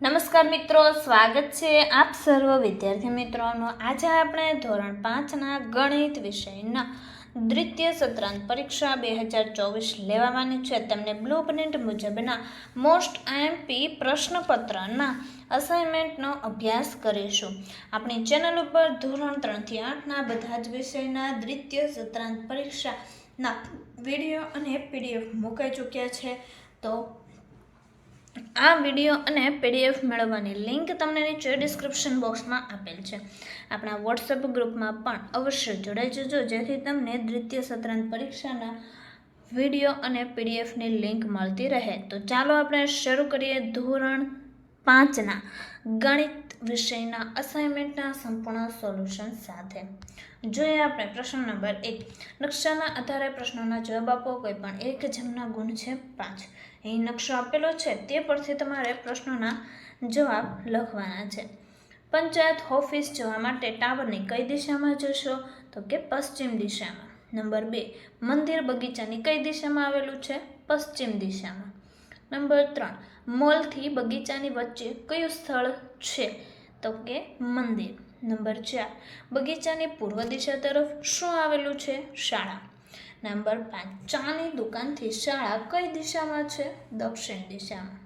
નમસ્કાર મિત્રો, સ્વાગત છે આપ સર્વ વિદ્યાર્થી મિત્રોનો. આજે આપણે ધોરણ પાંચના ગણિત વિષયના દ્વિતીય સત્રાંત પરીક્ષા બે હજાર ચોવીસ લેવાની છે. તેમને બ્લુ પ્રિન્ટ મુજબના મોસ્ટ આઈએમપી પ્રશ્નપત્રના અસાઇનમેન્ટનો અભ્યાસ કરીશું. આપણી ચેનલ ઉપર ધોરણ ત્રણથી આઠના બધા જ વિષયના દ્વિતીય સત્રાંત પરીક્ષાના વીડિયો અને પીડીએફ મૂકાઈ ચૂક્યા છે. તો આ વીડિયો અને પીડીએફ મેળવવાની લિંક તમને નીચે ડિસ્ક્રિપ્શન બોક્સમાં આપેલ છે. આપણા વોટ્સએપ ગ્રુપમાં પણ અવશ્ય જોડાઈ જજો, જેથી તમને દ્વિતીય સત્રાંત પરીક્ષાના વીડિયો અને પીડીએફની લિંક મળતી રહે. તો ચાલો આપણે શરૂ કરીએ ધોરણ પાંચના ગણિત વિષયના અસાઇનમેન્ટના સંપૂર્ણ સોલ્યુશન સાથે. જોઈએ આપણે પ્રશ્ન નંબર એક. નકશાના આધારે પ્રશ્નોના જવાબ આપો, કોઈ પણ એક જેમના ગુણ છે પાંચ. અહીં નકશો આપેલો છે, તે પરથી તમારે પ્રશ્નોના જવાબ લખવાના છે. પંચાયત ઓફિસ જવા માટે ટાવરની કઈ દિશામાં જશો? તો કે પશ્ચિમ દિશામાં. નંબર બે. મંદિર બગીચાની કઈ દિશામાં આવેલું છે? પશ્ચિમ દિશામાં. નંબર ત્રણ. મોલથી બગીચાની વચ્ચે કયું સ્થળ છે? તો કે મંદિર. નંબર ચાર. બગીચાની પૂર્વ દિશા તરફ શું આવેલું છે? શાળા. નંબર પાંચ. ચાની દુકાનથી શાળા કઈ દિશામાં છે? દક્ષિણ દિશામાં.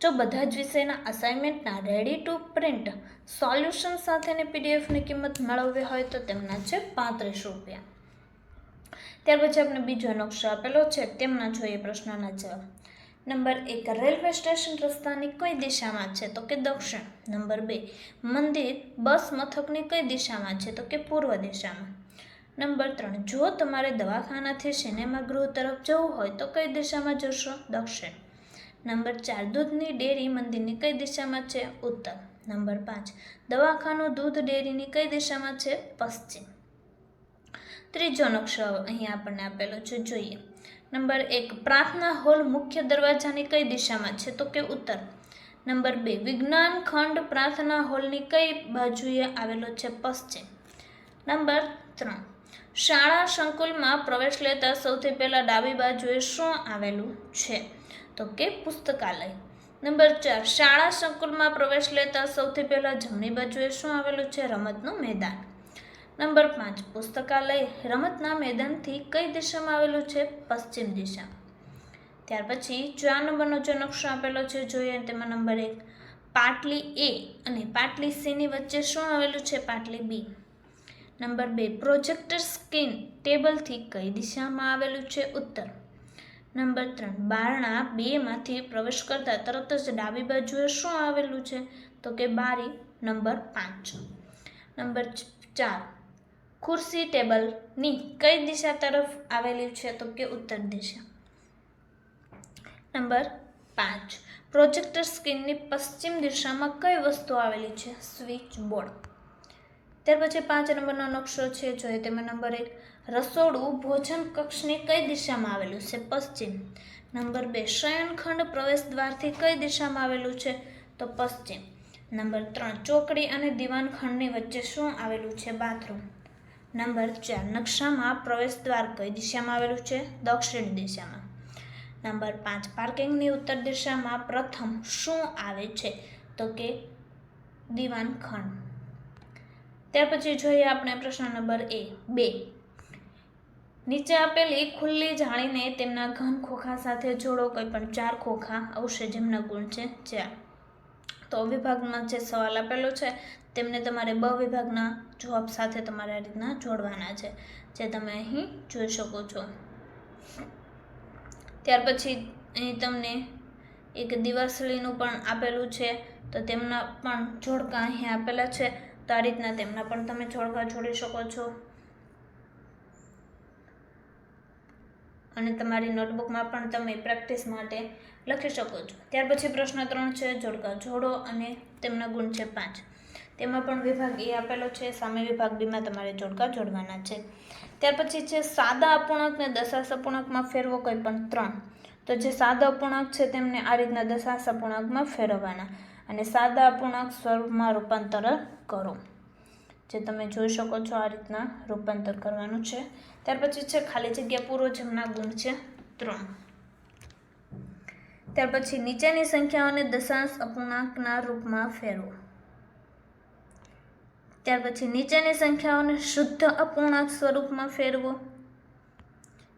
જો બધા જ વિષયના અસાઇનમેન્ટના રેડી ટુ પ્રિન્ટ સોલ્યુશન સાથેની પીડીએફની કિંમત મેળવવી હોય તો તેમના છે પાંત્રીસ રૂપિયા. ત્યાર પછી આપણે બીજો નકશો આપેલો છે, તેમના જોઈએ પ્રશ્નોના જવાબ. નંબર એક, રેલવે સ્ટેશન રસ્તાની કઈ દિશામાં છે? તો કે દક્ષિણ. નંબર બે, મંદિર, બસ મથકની કઈ દિશામાં છે? તો કે પૂર્વ દિશામાં. નંબર ત્રણ, જો તમારે દવાખાનાથી સિનેમાગૃહ તરફ જવું હોય તો કઈ દિશામાં જશો? દક્ષિણ. નંબર ચાર, દૂધની ડેરી મંદિરની કઈ દિશામાં છે? ઉત્તર. નંબર પાંચ, દવાખાનું દૂધ ડેરીની કઈ દિશામાં છે? પશ્ચિમ. ત્રીજો નકશો અહીં આપણને આપેલો છે, જોઈએ. નંબર એક, પ્રાર્થના હોલ મુખ્ય દરવાજાની કઈ દિશામાં છે? તો કે ઉત્તર. નંબર બે, વિજ્ઞાન ખંડ પ્રાર્થના હોલની કઈ બાજુએ આવેલો છે? પશ્ચિમ. નંબર ત્રણ, શાળા સંકુલમાં પ્રવેશ લેતા સૌથી પહેલાં ડાબી બાજુએ શું આવેલું છે? તો કે પુસ્તકાલય. નંબર ચાર, શાળા સંકુલમાં પ્રવેશ લેતા સૌથી પહેલાં જમણી બાજુએ શું આવેલું છે? રમતનું મેદાન. નંબર પાંચ, પુસ્તકાલય. રમતના મેદાનથી કઈ દિશામાં આવેલું છે? પશ્ચિમ દિશા. ત્યાર પછી ચાર નંબરનો જે નકશો આપેલો છે? જોઈએ તેમાં નંબર એક. પાટલી એ અને પાટલી સીની વચ્ચે શું આવેલું છે? પાટલી બી. નંબર બે, પ્રોજેક્ટર સ્ક્રીન ટેબલથી કઈ દિશામાં આવેલું છે? ઉત્તર. નંબર ત્રણ, બારણા બેમાંથી પ્રવેશ કરતા તરત જ ડાબી બાજુએ શું આવેલું છે? તો કે બારી નંબર પાંચ. નંબર ચાર, ખુરશી ટેબલની કઈ દિશા તરફ આવેલી છે? તો કે ઉત્તર દિશા. નંબર પાંચ, પ્રોજેક્ટર સ્ક્રીનની પશ્ચિમ દિશામાં કઈ વસ્તુ આવેલી છે? Switch board. ત્યાર પછી પાંચ નંબરનો નકશો છે જોઈએ તેમાં નંબર એક રસોડું ભોજન કક્ષની કઈ દિશામાં આવેલું છે? પશ્ચિમ. નંબર બે, શયનખંડ પ્રવેશ દ્વારથી કઈ દિશામાં આવેલું છે? તો પશ્ચિમ. નંબર ત્રણ, ચોકડી અને દીવાનખંડની વચ્ચે શું આવેલું છે? બાથરૂમ. નંબર ચાર, નકશામાં પ્રવેશ દ્વાર કઈ દિશામાં આવેલું છે? દક્ષિણ દિશામાં. નંબર પાંચ, પાર્કિંગની ઉત્તર દિશામાં પ્રથમ શું આવે છે? તો કે દીવાનખંડ. ત્યાર પછી જોઈએ આપણે પ્રશ્ન નંબર એ, બે. નીચે આપેલી ખુલ્લી જાળીને તેમના ઘન ખોખા સાથે જોડો કોઈ પણ ચાર ખોખા આવશે જેમના ગુણ છે ચાર. તો વિભાગમાં જે સવાલ આપેલો છે, તેમને તમારે બ વિભાગના જવાબ સાથે તમારે આ રીતના જોડવાના છે, જે તમે અહીં જોઈ શકો છો. ત્યાર પછી અહીં તમને એક દિવાસળીનું પણ આપેલું છે, તો તેમના પણ જોડકા અહીં આપેલા છે, તો આ રીતના તેમના પણ તમે જોડકા જોડી શકો છો. અને તમારી નોટબુકમાં પણ તમે પ્રેક્ટિસ માટે લખી શકો છો. ત્યાર પછી પ્રશ્ન ત્રણ છે, જોડકા જોડો અને તેમના ગુણ છે પાંચ. તેમાં પણ વિભાગ એ આપેલો છે, સામે વિભાગ બીમાં તમારે જોડકા જોડવાના છે. ત્યાર પછી છે, સાદા અપૂર્ણાંકને દશાંશ અપૂર્ણાંકમાં ફેરવો કોઈ પણ ત્રણ. તો જે સાદા અપૂર્ણાંક છે તેમને આ રીતના દશાંશ અપૂર્ણાંકમાં ફેરવવાના. અને સાદા અપૂર્ણાંક સ્વરૂપમાં રૂપાંતર કરો. જે તમે જોઈ શકો છો આ રીતના રૂપાંતર કરવાનું છે. ત્યાર પછી છે ખાલી જગ્યા પૂરો જેમના ગુણ છે ત્રણ. ત્યાર પછી નીચેની સંખ્યાઓને દશાંશ અપૂર્ણાંકના રૂપમાં ફેરવો. ત્યાર પછી નીચેની સંખ્યાઓને શુદ્ધ અપૂર્ણાંક સ્વરૂપમાં ફેરવો.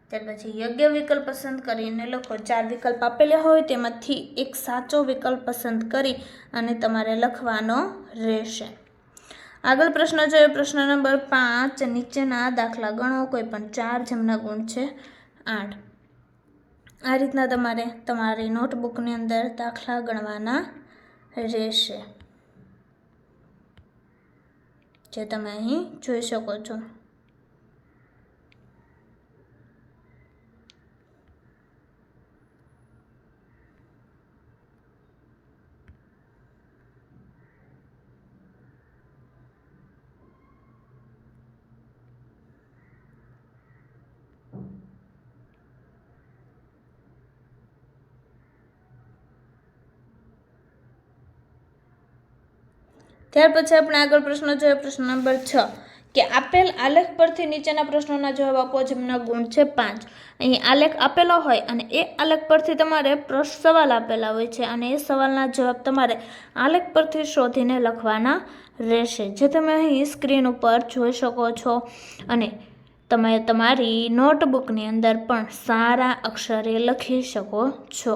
ત્યાર પછી યોગ્ય વિકલ્પ પસંદ કરીને લખો. ચાર વિકલ્પ આપેલા હોય તેમાંથી એક સાચો વિકલ્પ પસંદ કરી અને તમારે લખવાનો રહેશે. આગળ પ્રશ્ન જોઈએ પ્રશ્ન નંબર પાંચ, નીચેના દાખલા ગણો. કોઈ પણ ચાર જેમના ગુણ છે. આઠ. આ રીતના તમારે તમારી નોટબુકની અંદર દાખલા ગણવાના રહેશે. જે તમે અહીં જોઈ શકો છો. ત્યાર પછી આપણે આગળ પ્રશ્ન જોઈએ પ્રશ્ન નંબર છ. કે આપેલ આલેખ પરથી નીચેના પ્રશ્નોના જવાબ આપો જેમના ગુણ છે પાંચ. અહીં આલેખ આપેલો હોય અને એ આલેખ પરથી તમારે સવાલ આપેલા હોય છે અને એ સવાલના જવાબ તમારે આલેખ પરથી શોધીને લખવાના રહેશે. જે તમે અહીં સ્ક્રીન ઉપર જોઈ શકો છો અને તમે તમારી નોટબુકની અંદર પણ સારા અક્ષરે લખી શકો છો.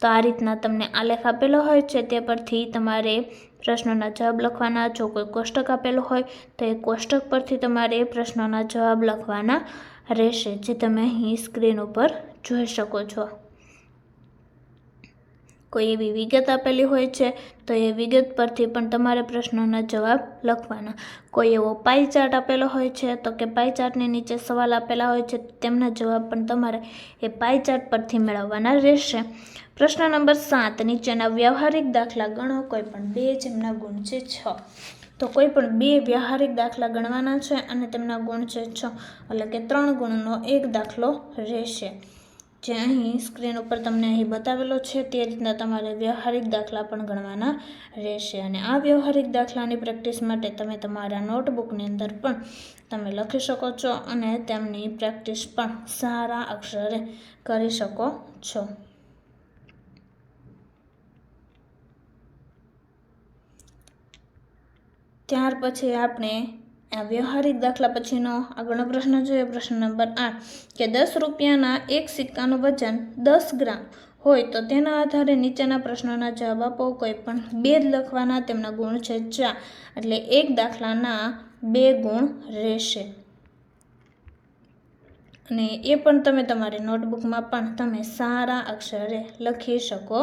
તો આ રીતના તમને આલેખ આપેલો હોય છે, તે પરથી તમારે પ્રશ્નોના જવાબ લખવાના. જો કોઈ કોષ્ટક આપેલો હોય, તો એ કોષ્ટક પરથી તમારે પ્રશ્નોના જવાબ લખવાના રહેશે, જે તમે અહીં સ્ક્રીન ઉપર જોઈ શકો છો. કોઈ એવી વિગત આપેલી હોય છે, તો એ વિગત પરથી પણ તમારે પ્રશ્નોના જવાબ લખવાના. કોઈ એવો પાઈ ચાર્ટ આપેલો હોય છે, તો કે પાઈ ચાર્ટની નીચે સવાલ આપેલા હોય છે તેમના જવાબ પણ તમારે એ પાઈ ચાર્ટ પરથી મેળવવાના રહેશે. પ્રશ્ન નંબર સાત, નીચેના વ્યવહારિક દાખલા ગણો. કોઈ પણ બે જેમના ગુણ છે છ. તો કોઈ પણ બે વ્યવહારિક દાખલા ગણવાના છે અને તેમના ગુણ છે છ. એટલે કે ત્રણ ગુણનો એક દાખલો રહેશે. જે અહીં સ્ક્રીન ઉપર તમને અહીં બતાવેલો છે, તે રીતના તમારે વ્યવહારિક દાખલા પણ ગણવાના રહેશે. અને આ વ્યવહારિક દાખલાની પ્રેક્ટિસ માટે તમે તમારા નોટબુકની અંદર પણ તમે લખી શકો છો અને તેમની પ્રેક્ટિસ પણ સારા અક્ષરે કરી શકો છો. ત્યાર પછી આપણે આ વ્યવહારિક દાખલા પછીનો આગળનો પ્રશ્ન જોઈએ. પ્રશ્ન નંબર આઠ, કે દસ રૂપિયાના એક સિક્કાનું વજન દસ ગ્રામ હોય તો તેના આધારે નીચેના પ્રશ્નોના જવાબ આપો. કોઈ પણ બે લખવાના તેમના ગુણ છે ચાર, એટલે એક દાખલાના બે ગુણ રહેશે. અને એ પણ તમે તમારી નોટબુકમાં પણ તમે સારા અક્ષરે લખી શકો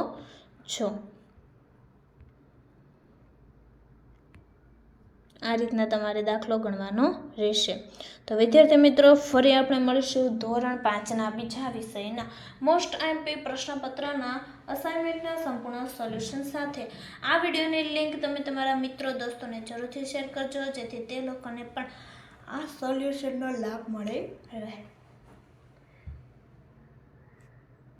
છો. આ રીતના તમારે દાખલો ગણવાનો રહેશે. તો વિદ્યાર્થી મિત્રો, ફરી આપણે મળીશું ધોરણ પાંચના બીજા વિષયના મોસ્ટ આઈએમપી પ્રશ્નપત્રના અસાઇનમેન્ટના સંપૂર્ણ સોલ્યુશન સાથે. આ વિડીયોની લિંક તમે તમારા મિત્રો, દોસ્તોને જરૂરથી શેર કરજો, જેથી તે લોકોને પણ આ સોલ્યુશનનો લાભ મળે રહે.